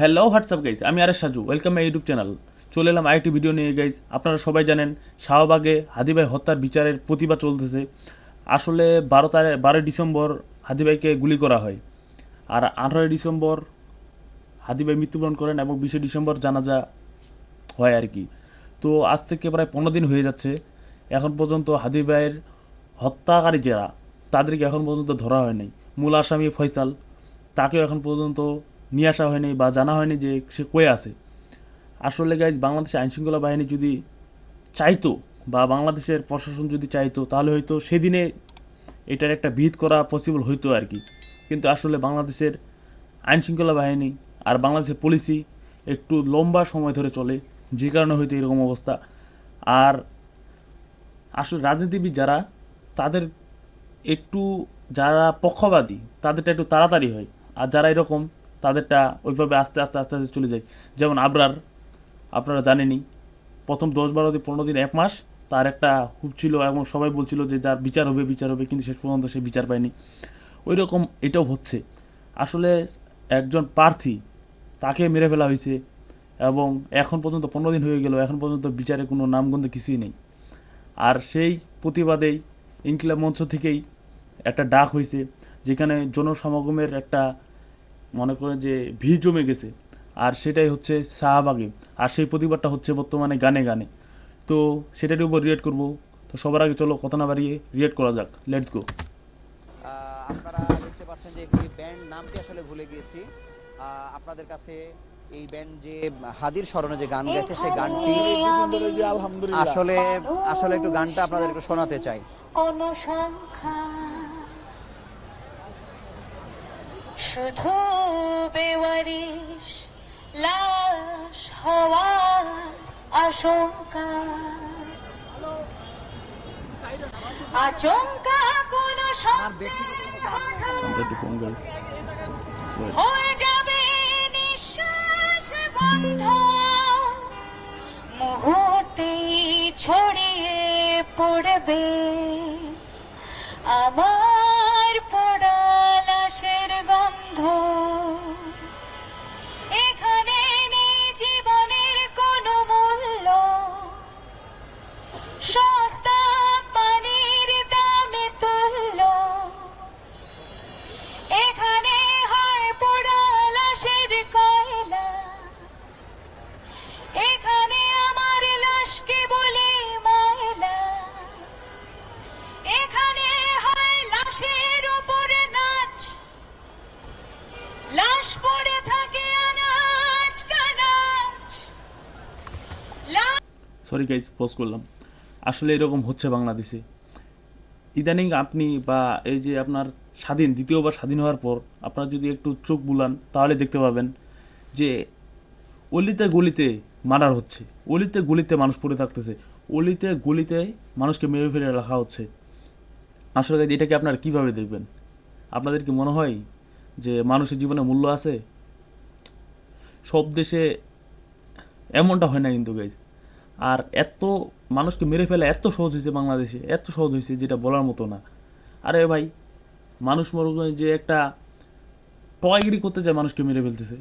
Hello WhatsApp guys আমি Aresh Saju. Welcome my YouTube channel চলে এলাম আরেকটি ভিডিও নিয়ে গাইজ আপনারা সবাই জানেন, শাহবাগে হাদিভাই হত্যার বিচারের প্রতিবাদ চলতেছে। আসলে বারো তারিখ বারোই ডিসেম্বর হাদিভাইকে গুলি করা হয়। আর আঠারোই ডিসেম্বর হাদিভাই মৃত্যুবরণ করেন এবং বিশে ডিসেম্বর জানাজা হয় আর কি। তো আজ থেকে প্রায় পনেরো দিন হয়ে যাচ্ছে। এখন পর্যন্ত হাদি ভাইয়ের হত্যাকারী যারা, তাদেরকে এখন পর্যন্ত ধরা হয়নি মূল আসামি ফয়সাল, তাকেও এখন পর্যন্ত নিয়ে আসা হয়নি বা জানা হয়নি যে সে কয়ে আছে। আসলে গাইজ বাংলাদেশের আইনশৃঙ্খলা বাহিনী যদি চাইতো বা বাংলাদেশের প্রশাসন যদি চাইতো, তাহলে হয়তো সেদিনে এটার একটা বিহিত করা পসিবল হইতো আর কি কিন্তু আসলে বাংলাদেশের আইনশৃঙ্খলা বাহিনী আর বাংলাদেশের পুলিশই একটু লম্বা সময় ধরে চলে, যে কারণে হয়তো এরকম অবস্থা। আর আসলে রাজনীতিবিদ যারা, তাদের একটু যারা পক্ষবাদী তাদেরটা একটু তাড়াতাড়ি হয়। আর যারা এরকম তাদেরটা ওইভাবে আস্তে আস্তে আস্তে আস্তে চলে যায়। যেমন আবরার, আপনারা জানেনই, প্রথম দশ বারো দিন, পনেরো দিন, এক মাস তার একটা হুপ ছিল এবং সবাই বলছিল যে যার বিচার হবে বিচার হবে, কিন্তু শেষ পর্যন্ত সে বিচার পায়নি। ওই রকম এটাও হচ্ছে। আসলে একজন প্রার্থী তাকে মেরে ফেলা হয়েছে এবং এখন পর্যন্ত পনেরো দিন হয়ে গেল, এখন পর্যন্ত বিচারে কোনো নামগন্ধ কিছুই নেই। আর সেই প্রতিবাদেই ইনকিলাব মঞ্চ থেকেই একটা ডাক হয়েছে, যেখানে জনসমাগমের একটা মনে করেন যে ভিড় জমে গেছে। আর সেটাই হচ্ছে শাহবাগে। আর সেই প্রতিবাদটা হচ্ছে বর্তমানে গানে গানে। তো সেটার উপর রিয়েট করব। তো সবার আগে চলো কথা না বাড়িয়ে রিয়েট করা যাক। লেটস গো আহ, আপনারা দেখতে পাচ্ছেন যে একটি ব্যান্ড নামটি আসলে ভুলে গিয়েছি। আহ, আপনাদের কাছে এই ব্যান্ড যে হাদির স্মরণে যে গান গেছে সেই গানটি আসলে আসলে একটু গানটা আপনাদের একটু শোনাতে চাই। কোন সংখ্যা শুধু বেওয়ারিশ, লাশ হওয়ার আশঙ্কা। আচমকা কোন হয়ে যাবে নিঃশ্বাস বন্ধ। মুহূর্তেই ছড়িয়ে পড়বে আমার গাইস পজ করলাম। আসলে এরকম হচ্ছে বাংলাদেশে। ইদানিং আপনি বা এই যে আপনার স্বাধীন, দ্বিতীয়বার স্বাধীন হওয়ার পর আপনার যদি একটু চোখ বুলান, তাহলে দেখতে পাবেন যে অলিতে গলিতে মার্ডার হচ্ছে, অলিতে গলিতে মানুষ পড়ে থাকতেছে, অলিতে গলিতে মানুষকে মেরে ফেলে রাখা হচ্ছে। আসলে এটাকে আপনারা কীভাবে দেখবেন? আপনাদের কি মনে হয় যে মানুষের জীবনে মূল্য আছে? সব দেশে এমনটা হয় না কিন্তু গাইজ আর এত মানুষকে মেরে ফেলা এত সহজ হয়েছে বাংলাদেশে, এত সহজ হয়েছে যেটা বলার মতো না। আরে ভাই, মানুষ মনে যে একটা টয়গিরি করতে যায় মানুষকে মেরে ফেলতেছে।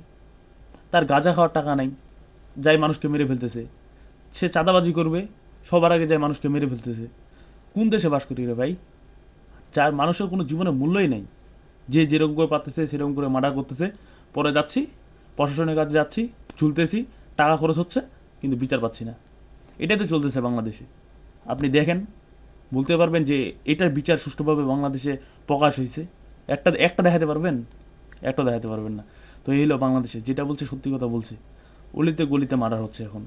তার গাঁজা খাওয়ার টাকা নাই যাই মানুষকে মেরে ফেলতেছে। সে চাঁদাবাজি করবে, সবার আগে যায় মানুষকে মেরে ফেলতেছে। কোন দেশে বাস করি রে ভাই? যার মানুষের কোনো জীবনে মূল্যই নাই। যে যেরকম করে পারতেছে, সেরকম করে মার্ডার করতেছে। পরে যাচ্ছি, প্রশাসনের কাছে যাচ্ছি, ঝুলতেছি, টাকা খরচ হচ্ছে, কিন্তু বিচার পাচ্ছি না। এটাই তো চলতেছে বাংলাদেশে। আপনি দেখেন, বলতে পারবেন যে এটার বিচার সুষ্ঠুভাবে বাংলাদেশে প্রকাশ হয়েছে। একটা একটা দেখাতে পারবেন? একটা দেখাতে পারবেন না। তো এই হলো বাংলাদেশে, যেটা বলছে সত্যি কথা বলছে। অলিতে গলিতে মার্ডার হচ্ছে এখন।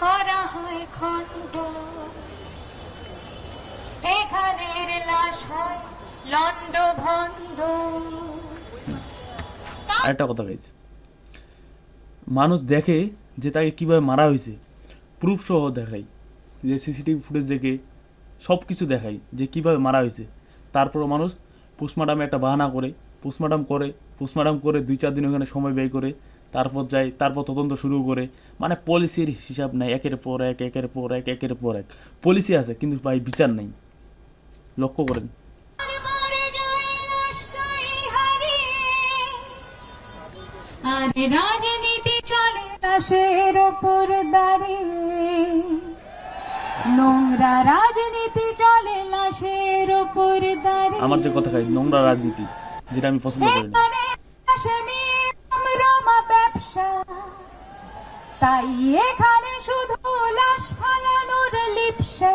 করা হয় খণ্ড। এখানের লাশ হয় লন্ড ভণ্ড আরেকটা কথা গাইছে মানুষ দেখে যে তাকে কীভাবে মারা হয়েছে প্রুফ সহ দেখাই যে সিসিটিভি ফুটেজ দেখে সব কিছু দেখাই যে কীভাবে মারা হয়েছে। তারপরও মানুষ পোস্টমার্টামে একটা বাহানা করে পোস্টমার্টাম করে পোস্টমার্টাম করে দুই চার দিন ওখানে সময় ব্যয় করে, তারপর যায়, তারপর তদন্ত শুরু করে। মানে পলিসির হিসাব নাই, একের পর এক, একের পর এক, একের পর এক। পলিসি আছে, কিন্তু ভাই বিচার নেই। লক্ষ্য করেন। রাজনীতি চলে ওপর দাঁড়িয়ে। নোংরা রাজনীতি চলে লাশের ওপর দাঁড়িয়ে। আমার যে কথা খাই নোংরা রাজনীতি যেটা আমি পছন্দ করি না। ব্যবসা। তাই এখানে শুধু লাশ ফালানোর লিপসা।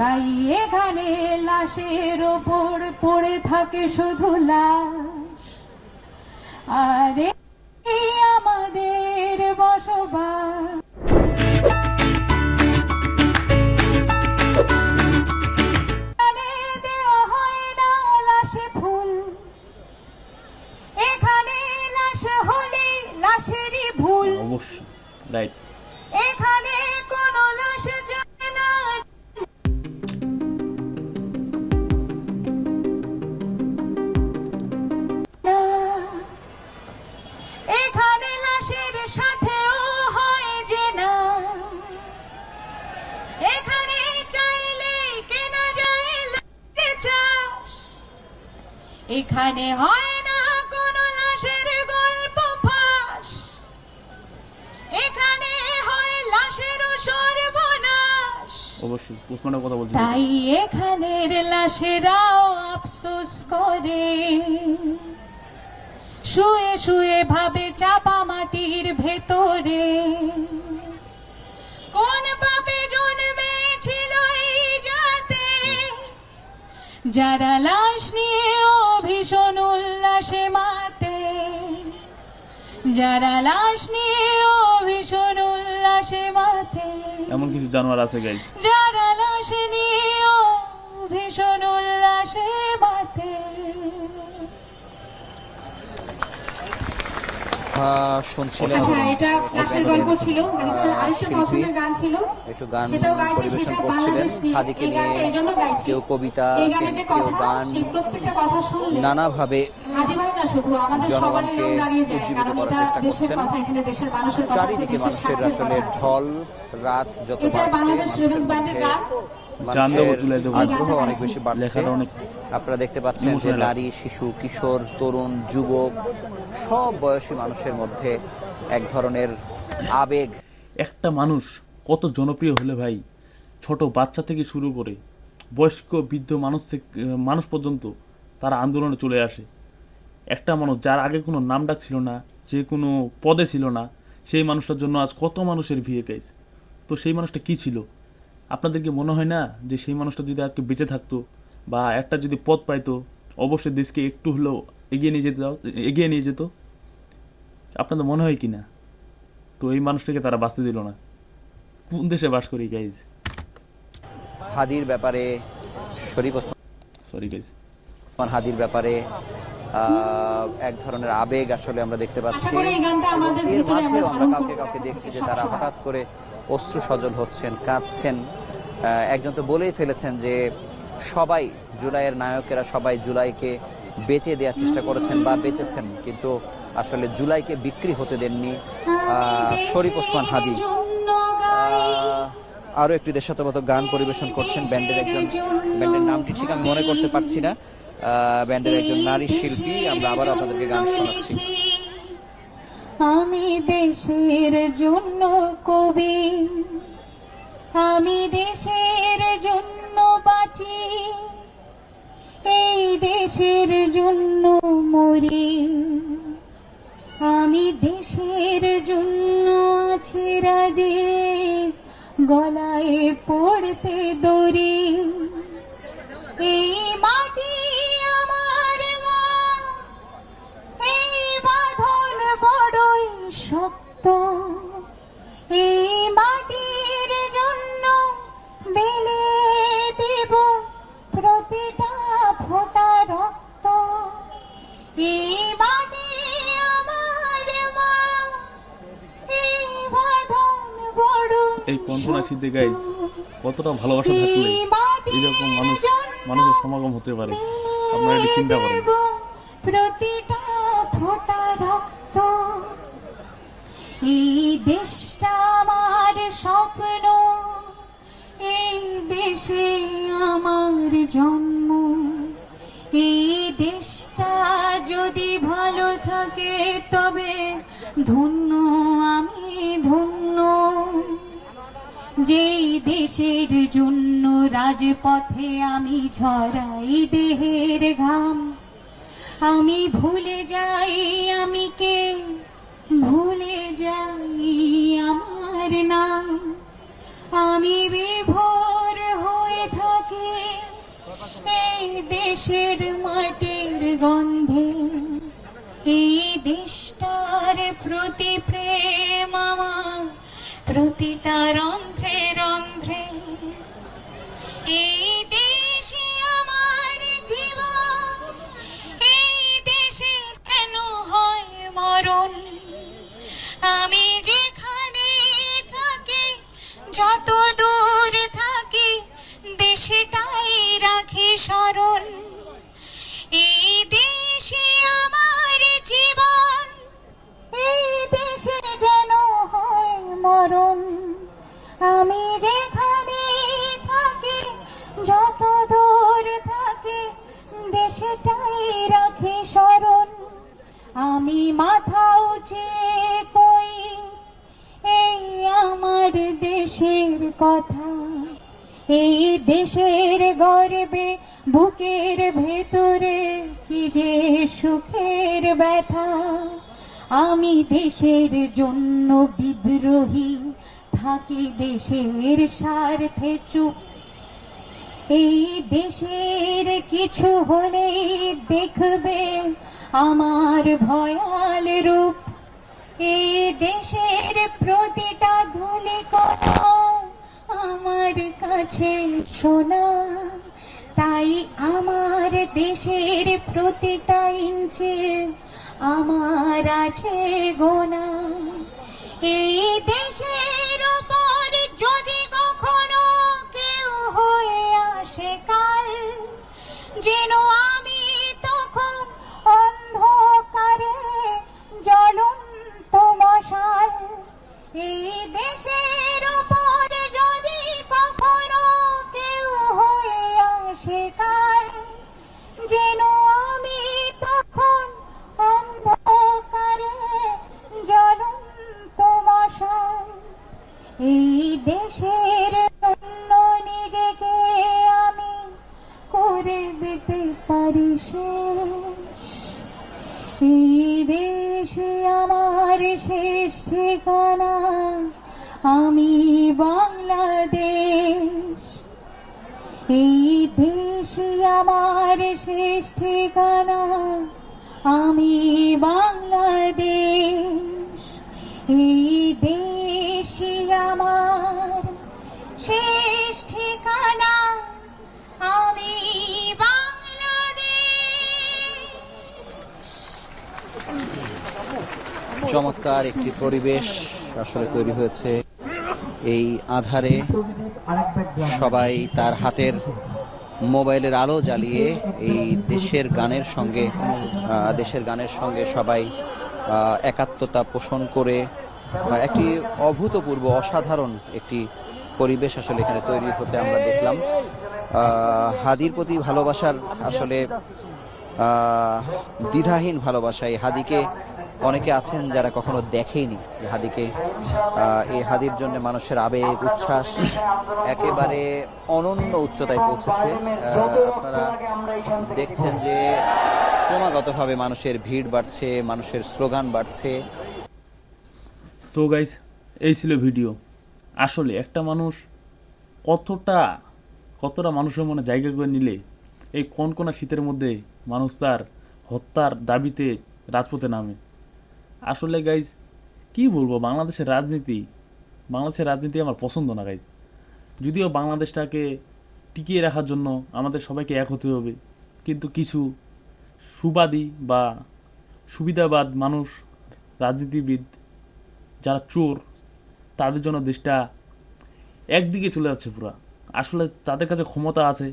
তাই এখানে লাশের ওপর পড়ে থাকে শুধু লাশ। এখানে হয় না কোনো লাশের গল্প ফাঁস। এখানে হয় লাশের সর্বনাশ। অবশ্যই পোস্টমার্টের কথা বলছি। তাই এখানের লাশেরাও আফসোস করে। শুয়ে শুয়ে ভাবে চাপা মাটির ভেতরে। কোন পাপে জন্মেছিল এই জাতে? যারা লাশ নিয়েও ভীষণ উল্লাসে মাতে। যারা লাশ নিয়ে ভীষণ উল্লাসে মাতে। এমন কিছু জানোয়ার আছে গাইস যারা লাশ ও ভীষণ উল্লাসে মাতে। আহ, শুনছিলেন আচ্ছা এটা লাশের গল্প ছিল আহ, আরেকটা পছন্দের গান ছিল। একটু গান পরিবেশন করছিলেন। বাংলাদেশ নিয়ে। কেউ কবিতা কেউ গান সেই প্রত্যেকটা কথা শুনলে নানাভাবে হাদি ভাই না শুধু আমাদের সবারই জনগণকে যায় উজ্জীবিত কারণ করার এটা চেষ্টা দেশের করছেন। কথা এখানে দেশের মানুষের কথা আছে, চারিদিকে মানুষের আসলে ঢল রাত যত বাড়ছে মানুষের আগ্রহ অনেক বেশি বাড়ছে। আপনারা দেখতে পাচ্ছেন যে নারী শিশু কিশোর তরুণ যুবক সব বয়সী মানুষের মধ্যে এক ধরনের আবেগ। একটা মানুষ কত জনপ্রিয় হলে ভাই ছোট বাচ্চা থেকে শুরু করে বয়স্ক বৃদ্ধ মানুষ থেকে মানুষ পর্যন্ত তারা আন্দোলনে চলে আসে। একটা মানুষ যার আগে কোনো নাম ডাক ছিল না যে কোনো পদে ছিল না সেই মানুষটার জন্য আজ কত মানুষের ভিড় গাইছে তো সেই মানুষটা কি ছিল? আপনাদের কি মনে হয় না যে সেই মানুষটা যদি আজকে বেঁচে থাকতো বা একটা যদি পদ পাইতো অবশ্যই দেশকে একটু হলেও এগিয়ে নিয়ে যেতে এগিয়ে নিয়ে যেত? আপনাদের মনে হয় কি না? তো এই মানুষটাকে তারা বাঁচতে দিল না। কোন দেশে বাস করি গাইজ হাদির ব্যাপারে শরীফ সরি গাইজ হাদির ব্যাপারে এক ধরনের আবেগ আসলে আমরা দেখতে পাচ্ছি। এর মাঝেও আমরা কাউকে কাউকে দেখছি যে তারা হঠাৎ করে অশ্রু সজল হচ্ছেন কাঁদছেন। একজন তো বলেই ফেলেছেন যে সবাই জুলাইয়ের নায়কেরা সবাই জুলাইকে বেঁচে দেওয়ার চেষ্টা করেছেন বা বেঁচেছেন কিন্তু আসলে জুলাইকে বিক্রি হতে দেননি আহ, শরীফ ওসমান হাদি। আহ, আরও একটি দেশাত্মবোধক গান পরিবেশন করছেন ব্যান্ডের একজন ব্যান্ডের নামটি ঠিক আমি মনে করতে পারছি না। ব্যান্ডের একজন নারী শিল্পী। আমরা আবার আপনাদেরকে গান শোনাচ্ছি। আমি দেশের জন্য কবি। আমি দেশের জন্য বাঁচি। এই দেশের জন্য মরি। আমি দেশের জন্য আছি রাজি। গলায় পড়তে দড়ি। এই শক্ত। এই মাটির জন্য বেলে দেব প্রতিটা ফোঁটা রক্ত। এই মাটি আমার মা এই বাঁধন বড় এই সিদ্ধি গাইজ কতটা ভালোবাসা থাকলে এরকম মানুষ মানুষের সমাগম হতে পারে। আপনারা এটি চিন্তা করেন। প্রতিটা ফোঁটা দেশে আমার জন্ম। এই দেশটা যদি ভালো থাকে, তবে ধন্য আমি ধন্য। যেই দেশের জন্য রাজপথে আমি ঝরাই দেহের ঘাম, আমি ভুলে যাই আমি কে? ভুলে যাই আমার নাম। আমি বিভোর হয়ে থাকি। এই দেশের মাটির গন্ধে, এই দেশটার প্রতি প্রেম আমার, প্রতিটা রন্ধ্রে রন্ধ্রে। এই দেশে আমার জীবন, এই দেশে কেন হয় মরণ? যত দূর থাকি, দেশটাই রাখি স্মরণ। এই দেশে আমার জীবন, এই দেশে যেন হয় মরণ। আমি যেখানে থাকি, যত দূর থাকি, দেশটাই রাখি স্মরণ। আমি মাথা উঠে আমার দেশের কথা। এই দেশের গর্বে, বুকের ভেতরে কি যে সুখের ব্যথা। আমি দেশের জন্য বিদ্রোহী, থাকি দেশের স্বার্থে চুপ। এই দেশের কিছু হলেই দেখবে আমার ভয়াল রূপ। এই দেশের প্রতিটা ধুলি আমার কাছে সোনা। তাই আমার দেশের প্রতিটা ইঞ্চি আমার আছে গোনা। এই দেশের জন্য নিজেকে আমি করে দিতে পারি এই দেশে আমার শেষ ঠিকানা আমি বাংলাদেশ। এই দেশে আমার শেষ ঠিকানা আমি বাংলাদেশ। এই শেষ ঠিকানা, আমি বাংলাদেশ। চমৎকার একটি পরিবেশ আসলে তৈরি হয়েছে। এই আধারে সবাই তার হাতের মোবাইলের আলো জ্বালিয়ে এই দেশের গানের সঙ্গে দেশের গানের সঙ্গে সবাই একাত্মতা পোষণ করে একটি অভূতপূর্ব, অসাধারণ একটি পরিবেশ আসলে এখানে তৈরি হতে আমরা দেখলাম। হাদির প্রতি ভালোবাসার আসলে দ্বিধাহীন ভালোবাসা এই হাদিকে অনেকে আছেন যারা কখনো দেখেইনি এই হাদিকে এই হাদির জন্য মানুষের আবেগ, উচ্ছ্বাস একেবারে অনন্য উচ্চতায় পৌঁছেছে। আপনারা দেখছেন যে ক্রমাগতভাবে মানুষের ভিড় বাড়ছে, মানুষের স্লোগান বাড়ছে। তো গাইস এই ছিল ভিডিও। আসলে একটা মানুষ কতটা কতটা মানুষের মনে জায়গা করে নিলে এই কনকনা শীতের মধ্যে মানুষ তার হত্যার দাবিতে রাজপথে নামে? আসলে গাইজ কি বলব? বাংলাদেশের রাজনীতি বাংলাদেশের রাজনীতি আমার পছন্দ না গাইজ যদিও বাংলাদেশটাকে টিকিয়ে রাখার জন্য আমাদের সবাইকে এক হতে হবে, কিন্তু কিছু সুবাদী বা সুবিধাবাদ মানুষ, রাজনীতিবিদ যারা চোর তাদের জন্য দেশটা একদিকে চলে যাচ্ছে পুরা। আসলে তাদের কাছে ক্ষমতা আছে,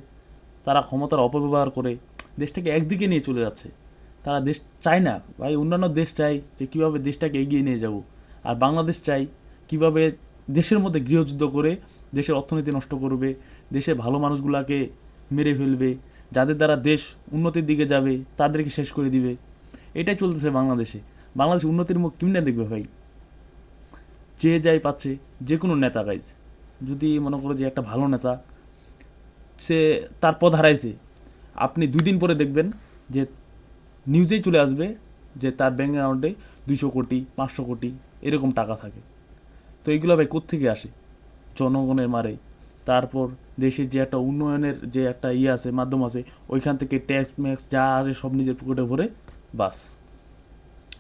তারা ক্ষমতার অপব্যবহার করে দেশটাকে একদিকে নিয়ে চলে যাচ্ছে। তারা দেশ চায় না, ভাই অন্যান্য দেশ চাই যে কীভাবে দেশটাকে এগিয়ে নিয়ে যাব। আর বাংলাদেশ চাই কীভাবে দেশের মধ্যে গৃহযুদ্ধ করে দেশের অর্থনীতি নষ্ট করবে দেশের ভালো মানুষগুলাকে মেরে ফেলবে, যাদের দ্বারা দেশ উন্নতির দিকে যাবে, তাদেরকে শেষ করে দিবে। এটাই চলতেছে বাংলাদেশে। বাংলাদেশ উন্নতির মুখ কেমনে দেখবে ভাই। যে যাই পাচ্ছে, যে কোনো নেতা গাইজ যদি মনে করো যে একটা ভালো নেতা, সে তার পদ হারাইছে, আপনি দুই দিন পরে দেখবেন যে নিউজেই চলে আসবে যে তার ব্যাঙ্ক অ্যাকাউন্টে দুইশো কোটি, পাঁচশো কোটি, এরকম টাকা থাকে। তো এগুলো ভাই কোত্থেকে আসে? জনগণের মারে। তারপর দেশের যে একটা উন্নয়নের যে একটা ইয়ে আছে, মাধ্যম আছে, ওইখান থেকে ট্যাক্স ম্যাক্স যা আছে সব নিজের পকেটে ভরে বাস।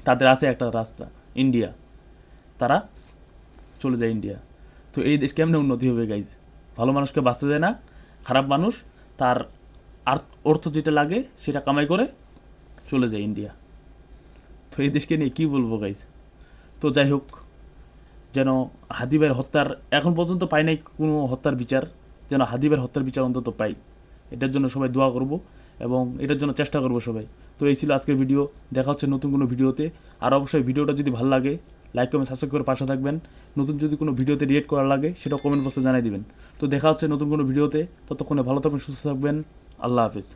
তাদের আছে একটা রাস্তা ইন্ডিয়া তারা চলে যায় ইন্ডিয়া তো এই দেশ কেমনে উন্নতি হবে গাইজ ভালো মানুষকে বাঁচতে দেয় না, খারাপ মানুষ, তার অর্থ যেটা লাগে, সেটা কামাই করে চলে যায় ইন্ডিয়া তো এই দেশকে নিয়ে কী বলব গাইজ তো যাই হোক, যেন হাদিবের হত্যার, এখন পর্যন্ত পাই নাই কোনো হত্যার বিচার, যেন হাদিবের হত্যার বিচার অন্তত পাই। এটার জন্য সবাই দোয়া করব এবং এটার জন্য চেষ্টা করব সবাই। তো এই ছিল আজকের ভিডিও দেখা হচ্ছে নতুন কোনো ভিডিওতে আর অবশ্যই ভিডিওটা যদি ভালো লাগে লাইক কমেন্ট সাবস্ক্রাইব করে পাশে থাকবেন। নতুন যদি কোনো ভিডিওতে রিয়েক্ট করা লাগে, সেটা কমেন্ট বক্সে জানিয়ে দিবেন। তো দেখা হচ্ছে নতুন কোনো ভিডিওতে। ততক্ষণে ভালো থাকবেন, সুস্থ থাকবেন। আল্লাহ হাফিজ।